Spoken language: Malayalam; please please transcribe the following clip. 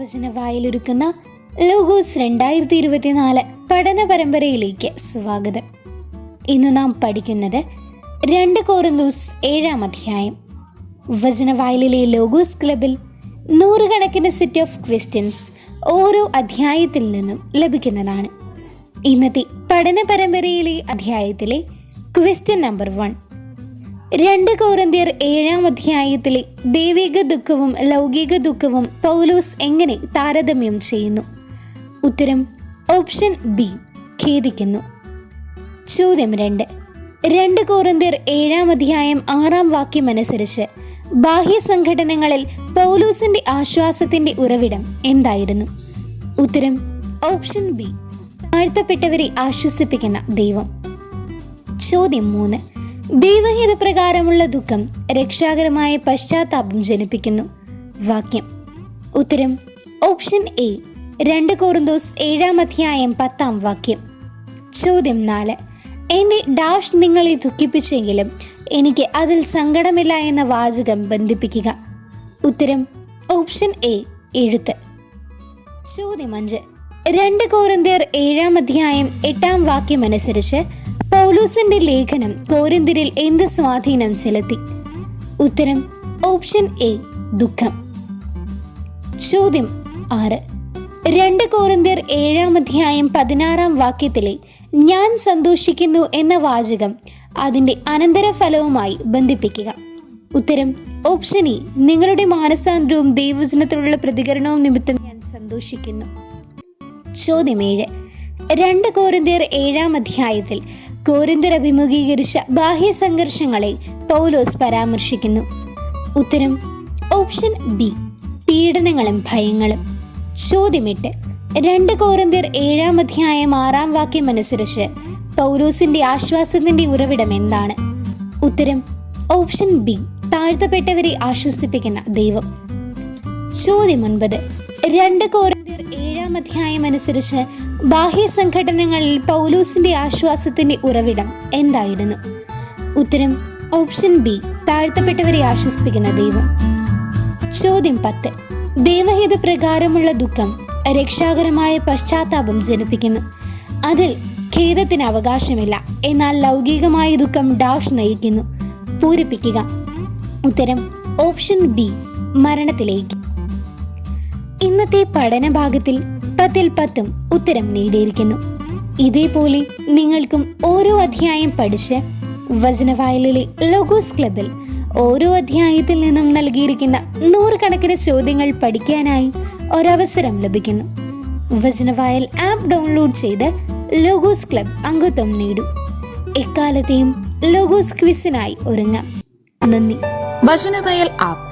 വചനവായിലൊരുക്കുന്ന ലോഗോസ് രണ്ടായിരത്തി ഇരുപത്തിനാല് പഠന പരമ്പരയിലേക്ക് സ്വാഗതം. ഇന്ന് നാം പഠിക്കുന്നത് രണ്ട് കോറിന്തോസ് ഏഴാം അധ്യായം. വചനവായലിലെ ലോഗോസ് ക്ലബിൽ നൂറുകണക്കിന് സെറ്റ് ഓഫ് ക്വസ്റ്റ്യൻസ് ഓരോ അധ്യായത്തിൽ നിന്നും ലഭിക്കുന്നതാണ്. ഇന്നത്തെ പഠന പരമ്പരയിലെ അധ്യായത്തിലെ ക്വസ്റ്റ്യൻ നമ്പർ വൺ രണ്ട് കോരന്തിയർ ഏഴാം അധ്യായത്തിലെ ദൈവിക ദുഃഖവും ലൗകിക ദുഃഖവും പൗലോസ് എങ്ങനെ താരതമ്യം ചെയ്യുന്നു? ഉത്തരം ഓപ്ഷൻ ബി ഖേദിക്കുന്നു. ചോദ്യം രണ്ട്. രണ്ട് കോരന്തിയർ ഏഴാം അധ്യായം ആറാം വാക്യം അനുസരിച്ച് ബാഹ്യ സംഘടനകളിൽ പൗലൂസിന്റെ ആശ്വാസത്തിന്റെ ഉറവിടം എന്തായിരുന്നു? ഉത്തരം ഓപ്ഷൻ ബി താഴ്ത്തപ്പെട്ടവരെ ആശ്വസിപ്പിക്കുന്ന ദൈവം. ചോദ്യം മൂന്ന്. ദൈവഹിതപ്രകാരമുള്ള ദുഃഖം രക്ഷാകരമായ പശ്ചാത്താപം ജനിപ്പിക്കുന്നു. വാക്യം. ഉത്തരം. Option A. രണ്ട് കോറിന്തോസ് ഏഴാം അധ്യായം പത്താം വാക്യം. ചോദ്യം നാല്. എന്റെ ഡാഷ് നിങ്ങളെ ദുഃഖിപ്പിച്ചെങ്കിലും എനിക്ക് അതിൽ സങ്കടമില്ല എന്ന വാചകം ബന്ധിപ്പിക്കുക. ഉത്തരം. Option A. എഴുത്ത്. ചോദ്യം അഞ്ച്. രണ്ട് കോരിന്ത്യർ ഏഴാം അധ്യായം എട്ടാം വാക്യം അനുസരിച്ച് പൗലൂസിന്റെ ലേഖനം കോരിന്തിരിൽ എന്ത് സ്വാധീനം ചെലുത്തി? ഉത്തരം ഓപ്ഷൻ എ ദുഃഖം. ചോദ്യം ആറ്. രണ്ട് കോരിന്ത്യർ ഏഴാം അധ്യായം പതിനാറാം വാക്യത്തിലെ ഞാൻ സന്തോഷിക്കുന്നു എന്ന വാചകം അതിന്റെ അനന്തരഫലവുമായി ബന്ധിപ്പിക്കുക. ഉത്തരം ഓപ്ഷൻ ഇ. നിങ്ങളുടെ മാനസാന്തരവും ദൈവവചനത്തിലുള്ള പ്രതികരണവും നിമിത്തം ഞാൻ സന്തോഷിക്കുന്നു. ചോദ്യം ഏഴ്. രണ്ട് കോരിന്ത്യർ ഏഴാം അധ്യായത്തിൽ കോരിന്ത്യർ അഭിമുഖീകരിച്ച ബാഹ്യ സംഘർഷങ്ങളെ പൗലോസ് പരാമർശിക്കുന്നു. ഉത്തരം ഓപ്ഷൻ ബി പീഡനങ്ങളും ഭയങ്ങളും. ചോദ്യമിട്ട് രണ്ട് കോരന്തിർ ഏഴാം അധ്യായം ആറാം വാക്യം അനുസരിച്ച് പൗലോസിന്റെ ആശ്വാസത്തിന്റെ ഉറവിടം എന്താണ്? ഉത്തരം ഓപ്ഷൻ ബി താഴ്ത്തപ്പെട്ടവരെ ആശ്വസിപ്പിക്കുന്ന ദൈവം. ചോദ്യം ഒൻപത് രണ്ട് കോരിന്ത്യർ ഏഴാം അധ്യായം അനുസരിച്ച് ബാഹ്യ സംഘടനകളിൽ പൗലൂസിന്റെ ആശ്വാസത്തിന്റെ ഉറവിടം എന്തായിരുന്നു? ഉത്തരം ഓപ്ഷൻ ബി താഴ്ത്തപ്പെട്ടവരെ ആശ്വസിപ്പിക്കുന്ന ദൈവം. ചോദ്യം പത്ത്. ദൈവഹിത പ്രകാരമുള്ള ദുഃഖം രക്ഷാകരമായ പശ്ചാത്താപം ജനിപ്പിക്കുന്നു. അതിൽ ഖേദത്തിന് അവകാശമില്ല. എന്നാൽ ലൗകികമായ ദുഃഖം ഡാഷ് നയിക്കുന്നു. പൂരിപ്പിക്കുക. ഉത്തരം ഓപ്ഷൻ ബി മരണത്തിലേക്ക്. ഇന്നത്തെ പഠനഭാഗത്തിൽ പത്തിൽ പത്തും ഉത്തരം നേടിയിരിക്കുന്നു. ഇതേപോലെ നിങ്ങൾക്കും ഓരോ അധ്യായം പഠിച്ച് വചനവായലിലെ ലോഗോസ് ക്ലബിൽ ഓരോ അധ്യായത്തിൽ നിന്നും നൽകിയിരിക്കുന്ന നൂറുകണക്കിന് ചോദ്യങ്ങൾ പഠിക്കാനായി ഒരവസരം ലഭിക്കുന്നു. വചനവായൽ ആപ്പ് ഡൗൺലോഡ് ചെയ്ത് ലോഗോസ് ക്ലബ് അംഗത്വം നേടും. എക്കാലത്തെയും ലോഗോസ് ക്വിസിനായി ഒരുങ്ങാം. നന്ദി. വചനവയൽ ആപ്പ്